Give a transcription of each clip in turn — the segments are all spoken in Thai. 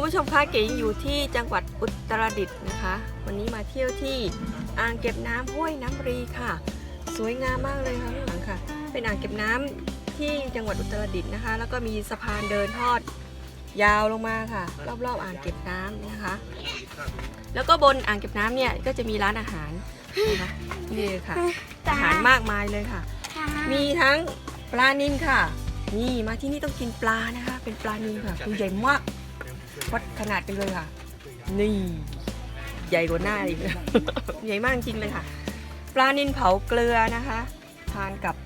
คุณผู้ชมคะเก๋ยังอยู่ที่จังหวัดอุตรดิตถ์นะคะ วันนี้มาเที่ยวที่อ่างเก็บน้ำห้วยน้ำรีค่ะ สวยงามมากเลยค่ะข้างหลังค่ะ เป็นอ่างเก็บน้ำที่จังหวัดอุตรดิตถ์นะคะ แล้วก็มีสะพานเดินทอดยาวลงมาค่ะ รอบๆอ่างเก็บน้ำนะคะ แล้วก็บนอ่างเก็บน้ำเนี่ยก็จะมีร้านอาหารนะคะนี่เลยค่ะอาหารมากมายเลยค่ะ มีทั้งปลานิลค่ะ นี่มาที่นี่ต้องกินปลานะคะ เป็นปลานิลค่ะตัวใหญ่มาก วัดขนาดกันเลยค่ะ นี่ ใหญ่กว่าหน้าอีก ใหญ่มากจริงเลยค่ะ ปลานิลเผาเกลือนะคะ ทานกับ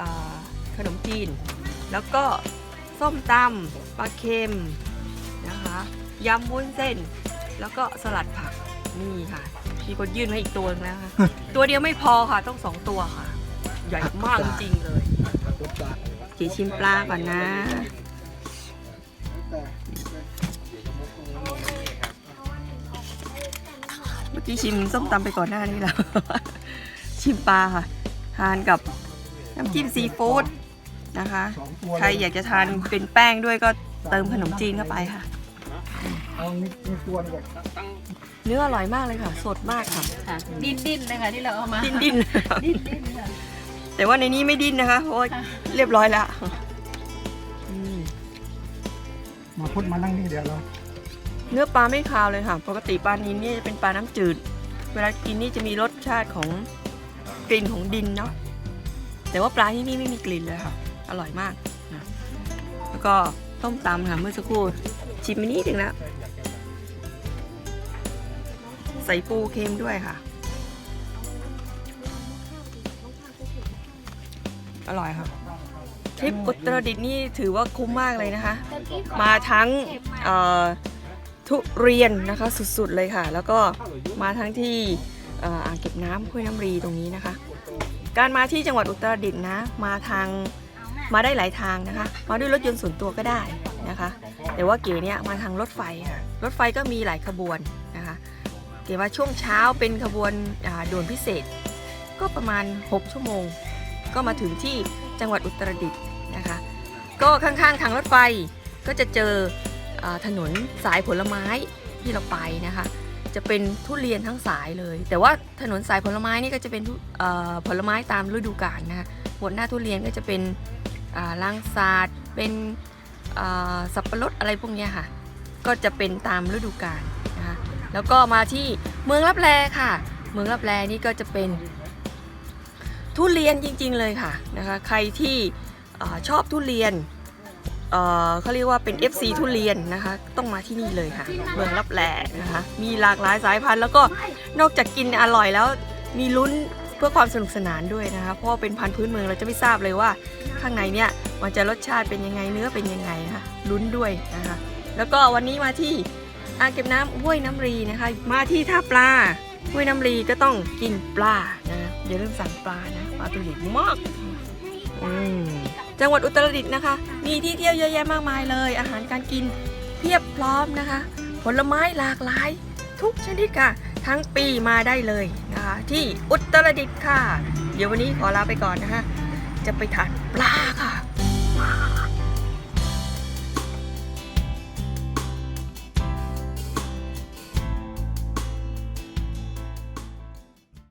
อ่าขนมจีน แล้วก็ส้มตำปลาเค็มนะคะยำวุ้นเส้น แล้วก็สลัดผักนี่ค่ะมีคนยื่นมาอีกตัวนึงแล้วค่ะตัวเดียวไม่พอค่ะ ต้องสองตัวค่ะ ใหญ่มากจริงๆเลยจีชิมปลาก่อนนะ เมื่อกี้ชิมส้มตำไปก่อนหน้านี้แล้ว ชิมปลาค่ะ ทานกับน้ำจิ้มซีฟู้ดนะคะ ใครอยากจะทานเป็นแป้งด้วยก็เติมขนมจีนเข้าไปค่ะ เอามีมีตัวหนึงก่อนเนื้ออร่อยมากเลยค่ะ สดมากค่ะ ค่ะดิ้นดิ้นเลยค่ะที่เราเอามาดิ้นดิ้นดิ้นดิ้นค่ะแต่ว่าในนี้ไม่ดิ้นนะคะเพราะว่าเรียบร้อยแล้ว อืม มาพุดมานั่งนี่เดี๋ยวเรา เนื้อปลาไม่คาวเลยค่ะ ปกติปลานิลนี่จะเป็นปลาน้ำจืด เวลากินนี่จะมีรสชาติของกลิ่นของดินเนาะ แต่ว่าปลาที่นี่ไม่มีกลิ่นเลยค่ะ อร่อยมากนะแล้วก็ต้มตำค่ะเมื่อสักครู่ชิมไปนิดนึงแล้ว ใส่ปูเค็มด้วยค่ะ อร่อยค่ะทริปอุตรดิตถ์นี่ถือว่าคุ้มมากเลยนะคะ มาทั้งเอ่อ ทุเรียนนะคะสุดๆเลยค่ะ แล้วก็มาทั้งที่อ่ออ่างเก็บน้ำห้วยน้ำรีตรงนี้นะคะ การมาที่จังหวัดอุตรดิตถ์นะมาทางมาได้หลายทางนะคะ มาด้วยรถยนต์ส่วนตัวก็ได้นะคะ แต่ว่าเก๋เนี่ยมาทางรถไฟค่ะรถไฟก็มีหลายขบวนนะคะเก๋ว่าช่วงเช้าเป็นขบวนด่วนพิเศษ ก็ประมาณ 6 ชั่วโมง ก็มาถึงที่จังหวัดอุตรดิตถ์นะคะ ก็ข้างๆทางรถไฟก็จะเจอ ถนนสายผลไม้ที่เราไปนะคะ จะเป็นทุเรียนทั้งสายเลย แต่ว่าถนนสายผลไม้นี่ก็จะเป็นผลไม้ตามฤดูกาลนะคะบนหน้าทุเรียนก็จะเป็นอ่าลังสาดเป็นสับปะรดอะไรพวกนี้ค่ะ ก็จะเป็นตามฤดูกาลนะคะแล้วก็มาที่เมืองลับแลค่ะ เมืองลับแลนี่ก็จะเป็นทุเรียนจริงๆเลยค่ะนะคะ ใครที่อชอบทุเรียน เขาเรียกว่าเป็น FC ทุเรียนนะคะ ต้องมาที่นี่เลยค่ะ เมืองลับแหล่นะคะ มีหลากหลายสายพันธุ์ แล้วก็นอกจากกินอร่อยแล้วมีลุ้นเพื่อความสนุกสนานด้วยนะคะ เพราะว่าเป็นพันธุ์พื้นเมืองเราจะไม่ทราบเลยว่า ข้างในเนี่ยมันจะรสชาติเป็นยังไงเนื้อเป็นยังไงนะคะลุ้นด้วยนะคะ แล้วก็วันนี้มาที่อ่างเก็บน้ำห้วยน้ำรีนะคะ มาที่ท่าปลาห้วยน้ำรีก็ต้องกินปลานะอย่าลืมสั่งปลานะปลาตัวใหญ่มาก จังหวัดอุตรดิตถ์นะคะ มีที่เที่ยวเยอะแยะมากมายเลย อาหารการกินเพียบพร้อมนะคะ ผลไม้หลากหลาย ทุกชนิดค่ะ ทั้งปีมาได้เลยนะคะ ที่อุตรดิตถ์ค่ะ เดี๋ยววันนี้ขอลาไปก่อนนะคะ จะไปทานปลาค่ะ